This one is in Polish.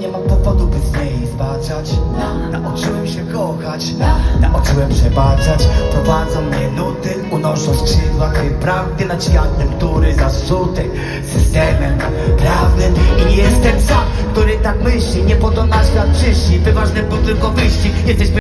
nie mam powodu, by z niej zbaczać Nauczyłem się kochać, nauczyłem przebaczać Prowadzą mnie nuty, unoszą skrzydła Gdy prawdy nad światem, który zasuty systemem. prawa prawnym I jestem sam, który tak myśli. Nie po to na świat przyszli By ważny był tylko wyścig. Jesteśmy